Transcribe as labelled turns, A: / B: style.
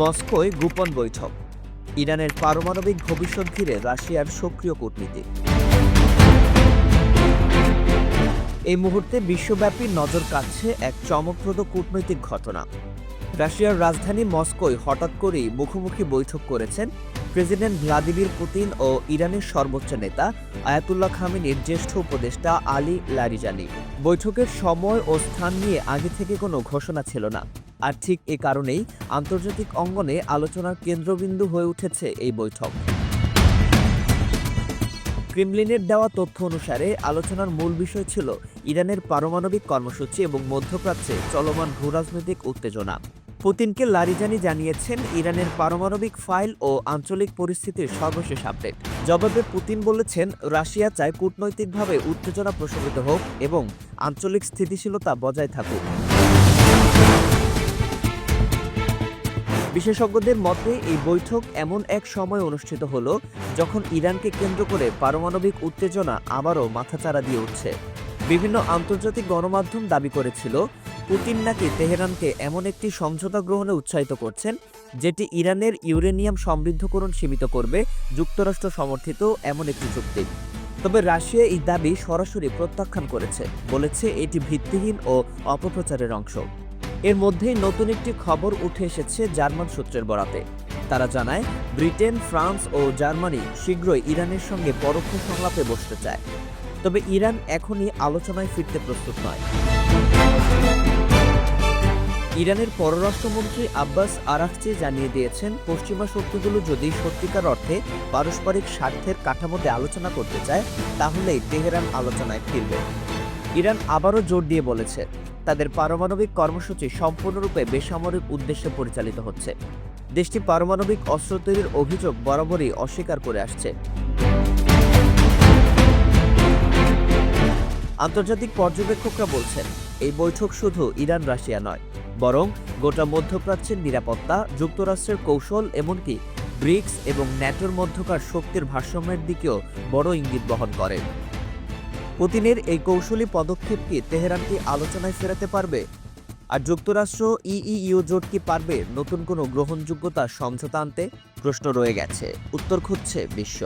A: মস্কোয় গোপন বৈঠক। ইরানের পারমাণবিক ভবিষ্যৎ ঘিরে রাশিয়ার সক্রিয় কূটনীতি। এই মুহূর্তে বিশ্বব্যাপী নজর কাটছে এক চমকপ্রদ কূটনৈতিক ঘটনা। রাশিয়ার রাজধানী মস্কোয় হঠাৎ করেই মুখোমুখি বৈঠক করেছেন প্রেসিডেন্ট ভ্লাদিমির পুতিন ও ইরানের সর্বোচ্চ নেতা আয়াতুল্লাহ খামিনির জ্যেষ্ঠ উপদেষ্টা আলী লারিজানি। বৈঠকের সময় ও স্থান নিয়ে আগে থেকে কোনো ঘোষণা ছিল না। আর ঠিক এ কারণেই আন্তর্জাতিক অঙ্গনে আলোচনার কেন্দ্রবিন্দু হয়ে উঠেছে এই বৈঠক। ক্রিমলিনের দেওয়া তথ্য অনুসারে আলোচনার মূল বিষয় ছিল ইরানের পারমাণবিক কর্মসূচি এবং মধ্যপ্রাচ্যে চলমান ভূরাজনৈতিক উত্তেজনা। পুতিনকে লারিজানি জানিয়েছেন ইরানের পারমাণবিক ফাইল ও আঞ্চলিক পরিস্থিতির সর্বশেষ আপডেট। জবাবে পুতিন বলেছেন, রাশিয়া চায় কূটনৈতিকভাবে উত্তেজনা প্রশমিত হোক এবং আঞ্চলিক স্থিতিশীলতা বজায় থাকুক। বিশেষজ্ঞদের মতে, এই বৈঠক এমন এক সময় অনুষ্ঠিত হল যখন ইরানকে কেন্দ্র করে পারমাণবিক উত্তেজনা আবারও মাথাচাড়া দিয়ে উঠছে। বিভিন্ন আন্তর্জাতিক গণমাধ্যম দাবি করেছিল, পুতিন নাকি তেহরানকে এমন একটি সমঝোতা গ্রহণে উৎসাহিত করছেন, যেটি ইরানের ইউরেনিয়াম সমৃদ্ধকরণ সীমিত করবে, যুক্তরাষ্ট্র সমর্থিত এমন একটি চুক্তি। তবে রাশিয়া এই দাবি সরাসরি প্রত্যাখ্যান করেছে, বলেছে এটি ভিত্তিহীন ও অপপ্রচারের অংশ। এর মধ্যেই নতুন একটি খবর উঠে এসেছে জার্মান সূত্রের বরাতে। তারা জানায়, ব্রিটেন, ফ্রান্স ও জার্মানি শীঘ্রই ইরানের সঙ্গে পরোক্ষ সংলাপে বসতে চায়। তবে ইরান এখনই আলোচনায় ফিরতে প্রস্তুত নয়। ইরানের পররাষ্ট্রমন্ত্রী আব্বাস আরাকচি জানিয়ে দিয়েছেন, পশ্চিমা শক্তিগুলো যদি সত্যিকার অর্থে পারস্পরিক স্বার্থের কাঠামোতে আলোচনা করতে চায়, তাহলেই তেহরান আলোচনায় ফিরবে। ইরান আবারও জোর দিয়ে বলেছে তাদের পারমাণবিক কর্মসূচি সম্পূর্ণরূপে বেসামরিক উদ্দেশ্যে পরিচালিত হচ্ছে। দেশটি পারমাণবিক অস্ত্র তৈরির অভিযোগ বরাবরই অস্বীকার করে আসছে। আন্তর্জাতিক পর্যবেক্ষকরা বলছেন, এই বৈঠক শুধু ইরান, রাশিয়া নয়, বরং গোটা মধ্যপ্রাচ্যের নিরাপত্তা, যুক্তরাষ্ট্রের কৌশল, এমনকি ব্রিক্স এবং ন্যাটোর মধ্যকার শক্তির ভারসাম্যের দিকেও বড় ইঙ্গিত বহন করে। পুতিনের এই কৌশলী পদক্ষেপ কি তেহরানকে আলোচনায় ফেরাতে পারবে? আর যুক্তরাষ্ট্র ইইউ জোট কি পারবে নতুন কোনো গ্রহণযোগ্যতা সমঝোতা আনতে? প্রশ্ন রয়ে গেছে। উত্তর খুঁজছে বিশ্ব।